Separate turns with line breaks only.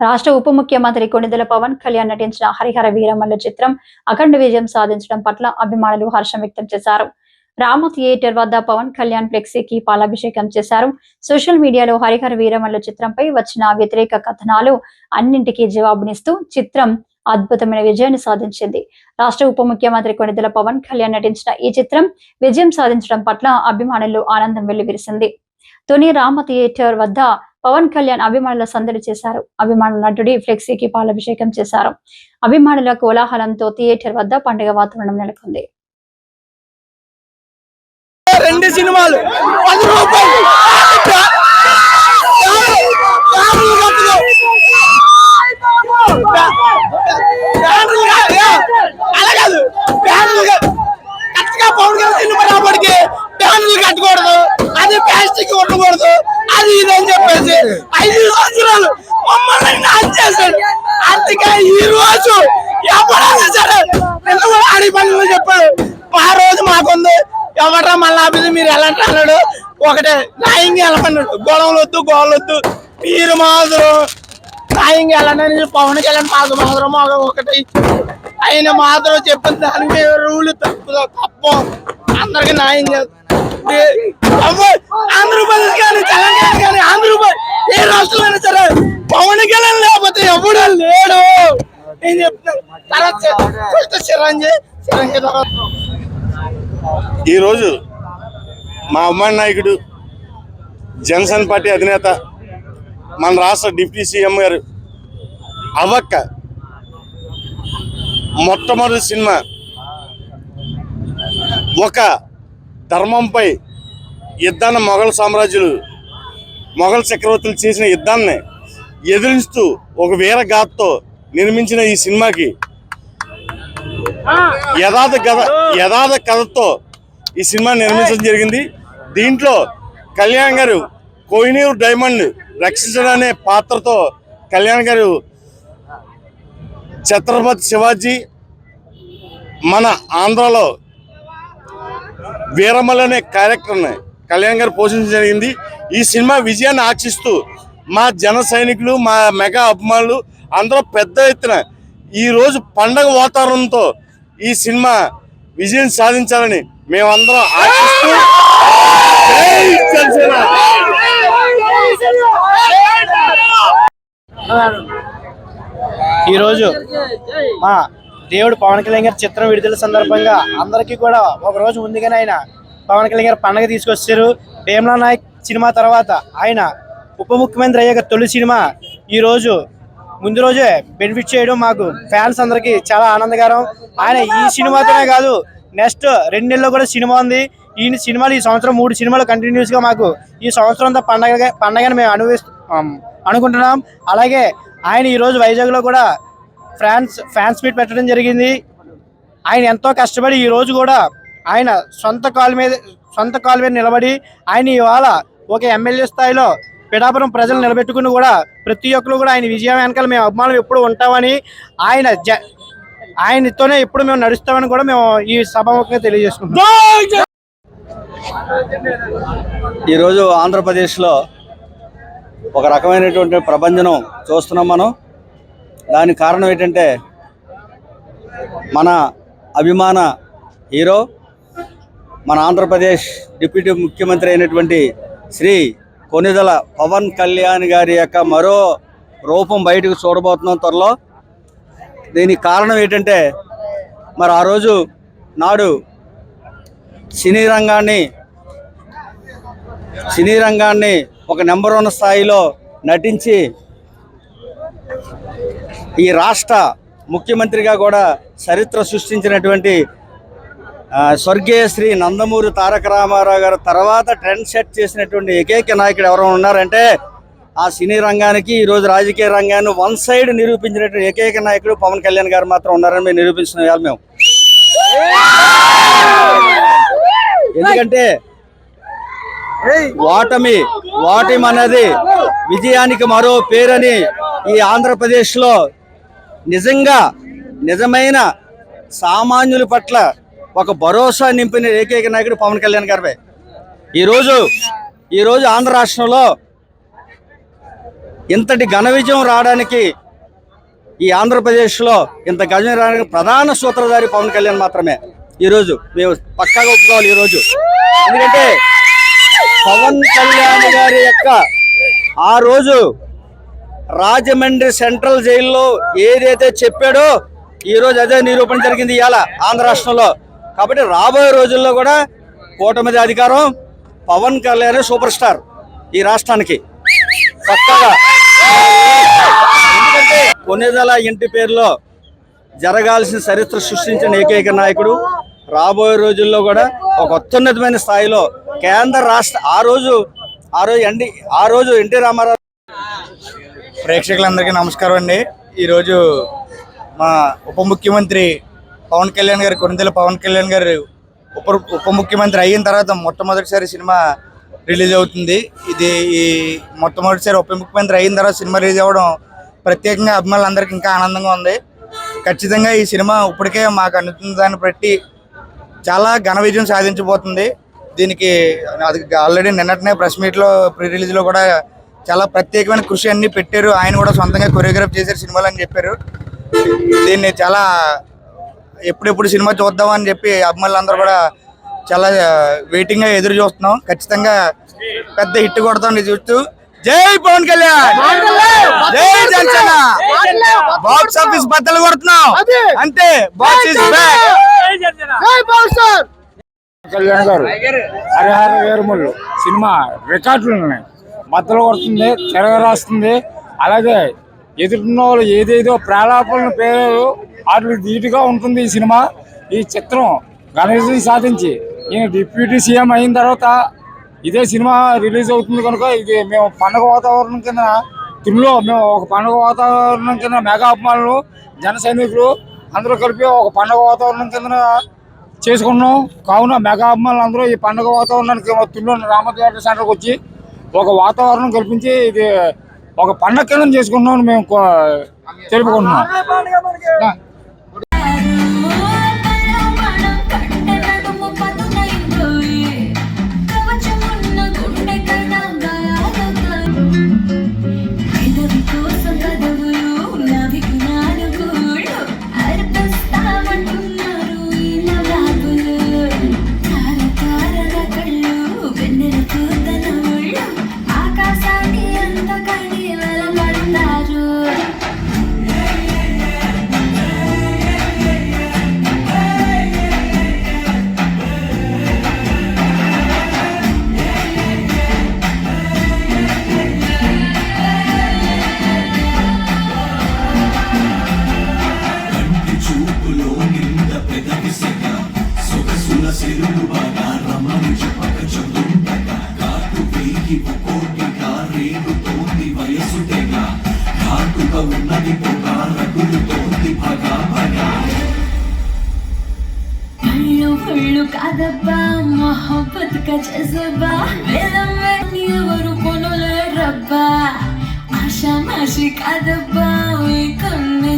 రాష్ట్ర ఉప ముఖ్యమంత్రి కొణిదెల పవన్ కళ్యాణ్ నటించిన హరిహర వీరమల్ల చిత్రం అఖండ విజయం సాధించడం పట్ల అభిమానులు హర్షం వ్యక్తం చేశారు. రామ థియేటర్ వద్ద పవన్ కళ్యాణ్ ఫ్లెక్సీకి పాలాభిషేకం చేశారు. సోషల్ మీడియాలో హరిహర వీరమల్ల చిత్రంపై వచ్చిన వ్యతిరేక కథనాలు అన్నింటికీ జవాబునిస్తూ చిత్రం అద్భుతమైన విజయాన్ని సాధించింది. రాష్ట్ర ఉప ముఖ్యమంత్రి కొణిదెల పవన్ కళ్యాణ్ నటించిన ఈ చిత్రం విజయం సాధించడం పట్ల అభిమానులు ఆనందం వెల్లివిరిసింది. తొని రామ థియేటర్ వద్ద పవన్ కళ్యాణ్ అభిమానుల సందడి చేశారు. అభిమానుల నటుడి ఫ్లెక్సీకి పాలాభిషేకం చేశారు. అభిమానుల కోలాహలంతో థియేటర్ వద్ద పండుగ వాతావరణం నెలకొంది.
రెండు సినిమాలు. రూపాయలు ఫ్యామిలీ కట్టదు. ఫ్యామిలీ కాదు, ఏ, అలా కాదు ఫ్యామిలీ కాదు. కరెక్ట్గా పవన్ కళ్యాణ్ సినిమా రాబడికి ఫ్యామిలీ కట్టకూడదు అది ప్లాస్టిక్ ఉండకూడదు అది ఇది అని చెప్పేసి ఐదు సంవత్సరాలు మమ్మల్ని నాశనం చేశాడు అందుకే ఈ రోజు ఎవరైనా సరే నిన్న కూడా ఆడి పనులు చెప్పాడు ఆ రోజు మాకుంది ఎవరా మీరు ఎలా అన్నాడు? ఒకటే న్యాయంగా వెళ్ళమన్నాడు గొడవలు వద్దు గోడలు వద్దు మీరు మాత్రం న్యాయంగా వెళ్ళండి పవన్ కళ్యాణ్ పాదు మాత్రం మాకు ఒకటి. ఆయన మాత్రం చెప్పిన దానికి మేము రూల్ తప్పు తప్పు. అందరికి న్యాయం ఆంధ్రప్రదేశ్ కానీ తెలంగాణ కానీ ఆంధ్రప్రదేశ్ ఏ రాష్ట్రమైనా సరే పవన్ కళ్యాణ్ లేకపోతే ఎవడో లేడు. నేను చెప్తాను తర్వాత ఫస్ట్ చిరంజీవి చిరంజీవి తర్వాత.
ఈరోజు మా అమ్మాయి నాయకుడు జనసేన పార్టీ అధినేత మన రాష్ట్ర డిప్యూటీ సీఎం గారు అవక్క మొట్టమొదటి సినిమా ఒక ధర్మంపై యుద్ధాన్ని మొఘల్ సామ్రాజ్యులు మొఘల్ చక్రవర్తులు చేసిన యుద్ధాన్ని ఎదిరిస్తూ ఒక వీరగాథతో నిర్మించిన ఈ సినిమాకి యథార్థ కథ యథార్థ కథతో ఈ సినిమా నిర్మించడం జరిగింది. దీంట్లో కళ్యాణ్ గారు కోహినూర్ డైమండ్ రక్షించడం అనే పాత్రతో కళ్యాణ్ గారు ఛత్రపతి శివాజీ మన ఆంధ్రాలో వీరమల్ అనే క్యారెక్టర్ని కళ్యాణ్ గారు పోషించడం జరిగింది. ఈ సినిమా విజయాన్ని ఆశిస్తూ మా జన సైనికులు మా మెగా అభిమానులు అందరూ పెద్ద ఎత్తున ఈరోజు పండగ వాతావరణంతో ఈ సినిమా విజయం సాధించాలని మేమందరం ఆశిస్తూ జై జనసేన!
ఈరోజు మా దేవుడు పవన్ కళ్యాణ్ గారి చిత్రం విడుదల సందర్భంగా అందరికీ కూడా ఒక రోజు ముందుగానే ఆయన పవన్ కళ్యాణ్ గారు పండగ తీసుకొచ్చారు. భీమ్లా నాయక్ సినిమా తర్వాత ఆయన ఉప ముఖ్యమంత్రి అయ్యాక తొలి సినిమా ఈ రోజు ముందు రోజే బెనిఫిట్ చేయడం మాకు ఫ్యాన్స్ అందరికీ చాలా ఆనందకరం. ఆయన ఈ సినిమాతోనే కాదు నెక్స్ట్ రెండు నెలల్లో కూడా సినిమా ఉంది. ఈ సినిమాలు ఈ సంవత్సరం మూడు సినిమాలు కంటిన్యూస్గా మాకు ఈ సంవత్సరం అంతా పండగ పండగను మేము అనుభవిస్తూ అనుకుంటున్నాం. అలాగే ఆయన ఈ రోజు వైజాగ్లో కూడా ఫ్యాన్స్ ఫ్యాన్స్ మీట్ పెట్టడం జరిగింది. ఆయన ఎంతో కష్టపడి ఈ రోజు కూడా ఆయన సొంత కాలు మీద సొంత కాలు మీద నిలబడి ఆయన ఇవాళ ఒక ఎమ్మెల్యే స్థాయిలో పిఠాపురం ప్రజలు నిలబెట్టుకుని కూడా ప్రతి ఒక్కరు కూడా ఆయన విజయం వెనకాల మేము అభిమానం ఎప్పుడు ఉంటామని ఆయన జ ఆయనతోనే ఎప్పుడు మేము నడుస్తామని కూడా మేము ఈ సభాముఖంగా తెలియజేసుకుంటాం
ఈరోజు ఆంధ్రప్రదేశ్లో ఒక రకమైనటువంటి ప్రభంజనం చూస్తున్నాం మనం. దానికి కారణం ఏంటంటే మన అభిమాన హీరో మన ఆంధ్రప్రదేశ్ డిప్యూటీ ముఖ్యమంత్రి అయినటువంటి శ్రీ కొనిదల పవన్ కళ్యాణ్ గారి యొక్క మరో రూపం బయటకు చూడబోతున్నాం త్వరలో. దీనికి కారణం ఏంటంటే మరి ఆ రోజు నాడు సినీ రంగాన్ని సినీ రంగాన్ని ఒక నెంబర్ వన్ స్థాయిలో నటించి ఈ రాష్ట్ర ముఖ్యమంత్రిగా కూడా చరిత్ర సృష్టించినటువంటి స్వర్గీయ శ్రీ నందమూరి తారక రామారావు గారు తర్వాత ట్రెండ్ సెట్ చేసినటువంటి ఏకైక నాయకుడు ఎవరు ఉన్నారంటే ఆ సినీ రంగానికి ఈరోజు రాజకీయ రంగాన్ని వన్ సైడ్ నిరూపించినటువంటి ఏకైక నాయకుడు పవన్ కళ్యాణ్ గారు మాత్రం ఉన్నారని మేము నిరూపించిన వాళ్ళు మేము. ఎందుకంటే ఓటమి ఓటమి అన్నది విజయానికి మరో పేరని ఈ ఆంధ్రప్రదేశ్లో నిజంగా నిజమైన సామాన్యుల పట్ల ఒక భరోసా నింపిన ఏకైక నాయకుడు పవన్ కళ్యాణ్ గారిపై. ఈరోజు ఈరోజు ఆంధ్ర రాష్ట్రంలో ఇంతటి ఘన విజయం రావడానికి ఈ ఆంధ్రప్రదేశ్లో ఇంత గజం రావడానికి ప్రధాన సూత్రధారి పవన్ కళ్యాణ్ మాత్రమే. ఈరోజు మేము పక్కాగా ఒప్పుకోవాలి ఈరోజు. ఎందుకంటే పవన్ కళ్యాణ్ గారి యొక్క ఆ రోజు రాజమండ్రి సెంట్రల్ జైల్లో ఏదైతే చెప్పాడో ఈ రోజు అదే నిరూపణ జరిగింది ఇవాళ ఆంధ్ర రాష్ట్రంలో. కాబట్టి రాబోయే రోజుల్లో కూడా కూటమిది అధికారం పవన్ కళ్యాణ్ సూపర్ స్టార్ ఈ రాష్ట్రానికి. పక్కగా. ఎందుకంటే కొన్నిదల ఇంటి పేరులో జరగాల్సిన చరిత్ర సృష్టించిన ఏకైక నాయకుడు రాబోయే రోజుల్లో కూడా ఒక అత్యున్నతమైన స్థాయిలో కేంద్ర రాష్ట్ర ఆ రోజు ఆ రోజు ఎన్టీ ఆ రోజు ఎన్టీ రామారావు
ప్రేక్షకులందరికీ నమస్కారం అండి. ఈరోజు మా ఉప ముఖ్యమంత్రి పవన్ కళ్యాణ్ గారు కొనిదెల పవన్ కళ్యాణ్ గారు ఉప ఉప ముఖ్యమంత్రి అయిన తర్వాత మొట్టమొదటిసారి సినిమా రిలీజ్ అవుతుంది. ఇది ఈ మొట్టమొదటిసారి ఉప ముఖ్యమంత్రి అయిన తర్వాత సినిమా రిలీజ్ అవ్వడం ప్రత్యేకంగా అభిమానులందరికీ ఇంకా ఆనందంగా ఉంది. ఖచ్చితంగా ఈ సినిమా ఇప్పటికే మాకు అందుతున్న దాన్ని బట్టి చాలా ఘన విజయం సాధించబోతుంది. దీనికి అది ఆల్రెడీ నిన్నటినే ప్రెస్ మీట్లో ప్రీ రిలీజ్లో కూడా చాలా ప్రత్యేకమైన కృషి అన్ని పెట్టారు. ఆయన కూడా సొంతంగా కొరియోగ్రాఫ్ చేశారు సినిమాలు అని చెప్పారు. దీన్ని చాలా ఎప్పుడెప్పుడు సినిమా చూద్దామని చెప్పి అభిమానులందరూ కూడా చాలా వెయిటింగ్గా ఎదురు చూస్తున్నాం. ఖచ్చితంగా పెద్ద హిట్ కొడతాం ఇది చూస్తూ జై పవన్ కళ్యాణ్! జై జనసేన! బాక్స్ ఆఫీస్ బద్దలు కొడుతున్నాం అంతే బాక్స్ ఇస్ బ్యాక్
కళ్యాణ్ గారు హరిహర వీరములు సినిమా రికార్డులు ఉన్నాయి. బద్దలు కొడుతుంది తిరగరాస్తుంది అలాగే ఎదుటిన్న వాళ్ళు ఏదేదో ప్రాలాపనలు పేరు వాటికి ధీటుగా ఉంటుంది ఈ సినిమా. ఈ చిత్రం ఘనవిజయం సాధించి ఈయన డిప్యూటీ సీఎం అయిన తర్వాత ఇదే సినిమా రిలీజ్ అవుతుంది కనుక ఇది మేము పండగ వాతావరణం కింద తిరులో మేము ఒక పండగ వాతావరణం కింద మెగా అభిమానులు జన సైనికులు అందరూ కలిపి ఒక పండగ వాతావరణం కింద చేసుకున్నాం. కావున మెగా అభిమానులు అందరూ ఈ పండుగ వాతావరణానికి తిరులో రామ థియేటర్ సెంటర్కి వచ్చి ఒక వాతావరణం కల్పించి ఇది ఒక పండగ కింద చేసుకున్నాం అని మేము తెలుపుకుంటున్నాం.
కళ్ళు కాదబ్బా మొహబ్బత్ కజబ్బా జజబా. ఎవరు కొనలేరబ్బా. ఆషా మాషి కాదబ్బా ఈ కన్ను